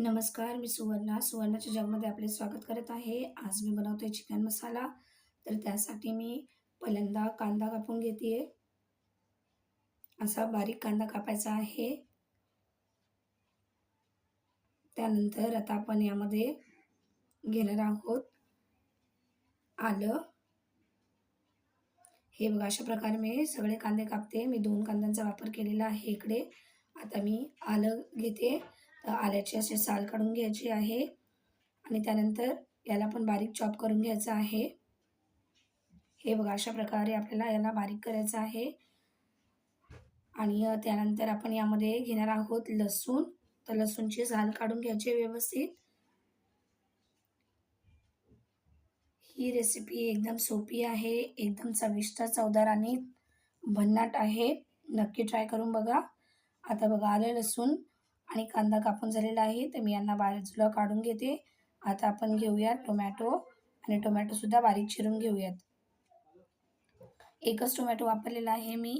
नमस्कार मी सुवर्णा. सुवर्णाच्या जगमध्ये आपले स्वागत करत आहे. आज मी बनवते चिकन मसाला तर त्यासाठी मी पहिल्यांदा कांदा कापून घेते असा बारीक कांदा कापायचा आहे. त्यानंतर आता आपण यामध्ये घेणार आहोत आलं. हे बघा अशा प्रकारे मी सगळे कांदे कापते. मी दोन कांद्यांचा वापर केलेला आहे इकडे. आता मी आलं घेते. आल्याची असे साल काढून घ्यायची आहे. आणि त्यानंतर याला पण बारीक चॉप करून घ्यायचं आहे. हे बघा अशा प्रकारे आपल्याला याला बारीक करायचं आहे. आणि त्यानंतर आपण यामध्ये घेणार आहोत लसूण. तर लसूणची साल काढून घ्यायची व्यवस्थित. ही रेसिपी एकदम सोपी आहे एकदम चविष्ट चवदार आणि भन्नाट आहे. नक्की ट्राय करून बघा. आता बघा आलं लसूण. आणि कांदा कापून झालेला आहे तर मी यांना बाजूला काढून घेते. आता आपण घेऊयात टोमॅटो आणि टोमॅटोसुद्धा बारीक चिरून घेऊयात. एकच टोमॅटो वापरलेला आहे मी.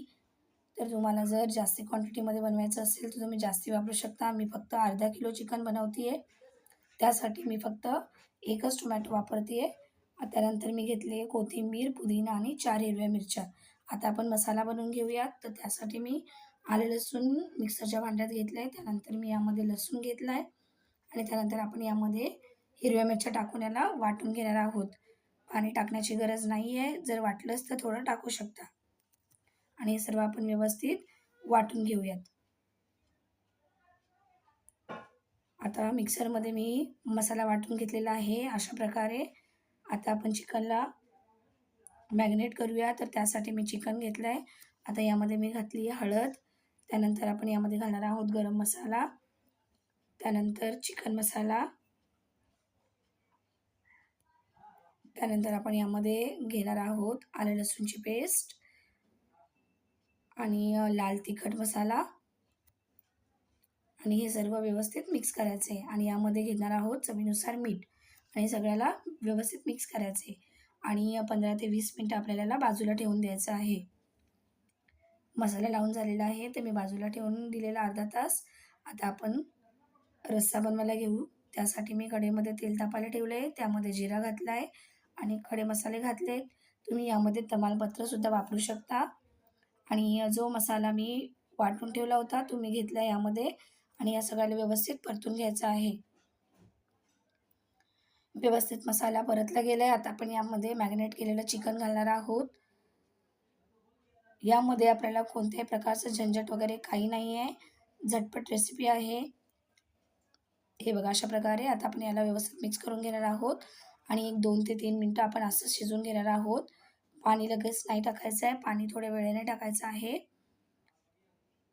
तर तुम्हाला जर जास्ती क्वांटिटीमध्ये बनवायचं असेल तर तुम्ही जास्ती वापरू शकता. मी फक्त अर्धा किलो चिकन बनवते आहे त्यासाठी मी फक्त एकच टोमॅटो वापरते आहे त्यानंतर मी घेतले कोथिंबीर पुदिना आणि चार हिरव्या मिरच्या. आता आपण मसाला बनवून घेऊयात. तर त्यासाठी मी आले लसूण मिक्सरच्या भांड्यात घेतलं आहे त्यानंतर मी यामध्ये लसूण घेतला आहे आणि त्यानंतर आपण यामध्ये हिरव्या मिरच्या टाकून याला वाटून घेणार आहोत. पाणी टाकण्याची गरज नाही आहे जर वाटलंच तर थोडं टाकू शकता. आणि हे सर्व आपण व्यवस्थित वाटून घेऊयात. आता मिक्सरमध्ये मी मसाला वाटून घेतलेला आहे अशा प्रकारे. आता आपण चिकनला मॅग्नेट करूया. तर त्यासाठी मी चिकन घेतलं आहे आता यामध्ये मी घातली हळद. त्यानंतर आपण यामध्ये घालणार आहोत गरम मसाला. त्यानंतर चिकन मसाला. त्यानंतर आपण यामध्ये घेणार आहोत आलं लसूणची पेस्ट आणि लाल तिखट मसाला. आणि हे सर्व व्यवस्थित मिक्स करायचे. आणि यामध्ये घेणार आहोत चवीनुसार मीठ. आणि सगळ्याला व्यवस्थित मिक्स करायचे. आणि पंधरा ते वीस मिनटं आपल्याला बाजूला ठेवून द्यायचं आहे. मसाला लावून झालेला आहे. ते मी बाजूला ठेवून दिलेला अर्धा तास. आता आपण रस्सा बनवायला घेऊ. त्यासाठी मी कढईमध्ये तेल तापायला ठेवलं आहे त्यामध्ये जिरा घातला आहे आणि खडे मसाले घातले तुम्ही यामध्ये तमालपत्रसुद्धा वापरू शकता. आणि जो मसाला मी वाटून ठेवला होता तुम्ही घेतला यामध्ये. आणि या सगळ्याला व्यवस्थित परतून घ्यायचा आहे. व्यवस्थित मसाला परतला गेला आहे आता आपण यामध्ये मॅग्नेट केलेलं चिकन घालणार आहोत. यामध्ये आपल्याला कोणत्याही प्रकारचं झंझट वगैरे काही नाही आहे. झटपट रेसिपी आहे. हे बघा अशा प्रकारे आता आपण याला व्यवस्थित मिक्स करून घेणार आहोत. आणि एक दोन ते तीन मिनटं आपण असं शिजवून घेणार आहोत. पाणी लगेच नाही टाकायचं आहे. पाणी थोड्या वेळेने टाकायचं आहे.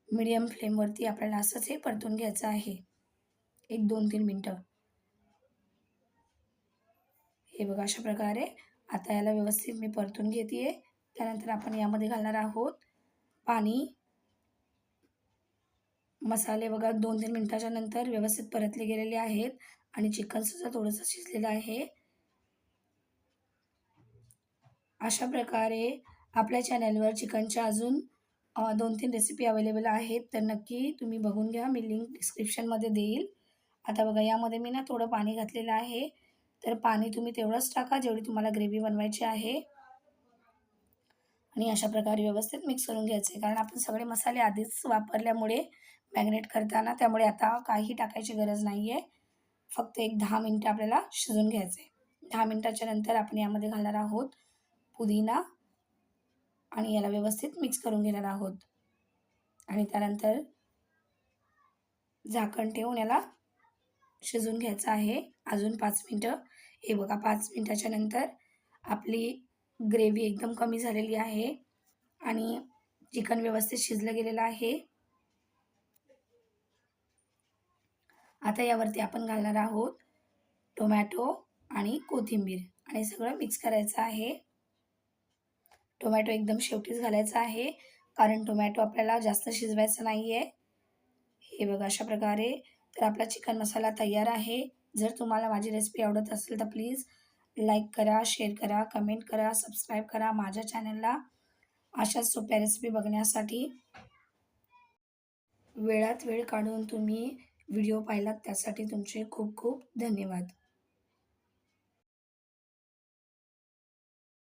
मीडियम फ्लेमवरती आपल्याला असंच हे परतून घ्यायचं आहे. एक दोन तीन मिनटं. हे बघा अशा प्रकारे आता याला व्यवस्थित मी परतून घेते त्यानंतर आपण यामध्ये घालणार आहोत पाणी. मसाले बघा दोन तीन मिनटाच्या नंतर व्यवस्थित परतले गेलेले आहेत आणि चिकनसुद्धा थोडंसं शिजलेलं आहे. अशा प्रकारे आपल्या चॅनलवर चिकनच्या अजून दोन तीन रेसिपी अवेलेबल आहेत तर नक्की तुम्ही बघून घ्या. मी लिंक डिस्क्रिप्शनमध्ये देईल. आता बघा यामध्ये मी ना थोडं पाणी घातलेलं आहे. तर पाणी तुम्ही तेवढंच टाका जेवढी तुम्हाला ग्रेव्ही बनवायची आहे. आणि अशा प्रकारे व्यवस्थित मिक्स करून घ्यायचे. कारण आपण सगळे मसाले आधीच वापरल्यामुळे मॅग्नेट करताना त्यामुळे आता काही टाकायची गरज नाही आहे फक्त एक दहा मिनटं आपल्याला शिजून घ्यायचं. आहे दहा मिनटाच्या नंतर आपण यामध्ये घालणार आहोत पुदिना आणि याला व्यवस्थित मिक्स करून घेणार आहोत. आणि त्यानंतर झाकण ठेवून याला शिजून घ्यायचं आहे. अजून पाच मिनटं. हे बघा पाच मिनटाच्या नंतर आपली ग्रेव्ही एकदम कमी झालेली आहे आणि चिकन व्यवस्थित शिजलं गेलेलं आहे. आता यावरती आपण घालणार आहोत टोमॅटो आणि कोथिंबीर आणि सगळं मिक्स करायचं आहे. टोमॅटो एकदम शेवटीच घालायचा आहे कारण टोमॅटो आपल्याला जास्त शिजवायचं नाही आहे हे बघा अशा प्रकारे तर आपला चिकन मसाला तयार आहे. जर तुम्हाला माझी रेसिपी आवडत असेल तर प्लीज लाईक करा शेअर करा कमेंट करा सबस्क्राईब करा माझ्या चॅनलला अशाच सोप्या रेसिपी बघण्यासाठी वेळात वेळ काढून तुम्ही व्हिडिओ पाहिलात त्यासाठी तुमचे खूप खूप धन्यवाद.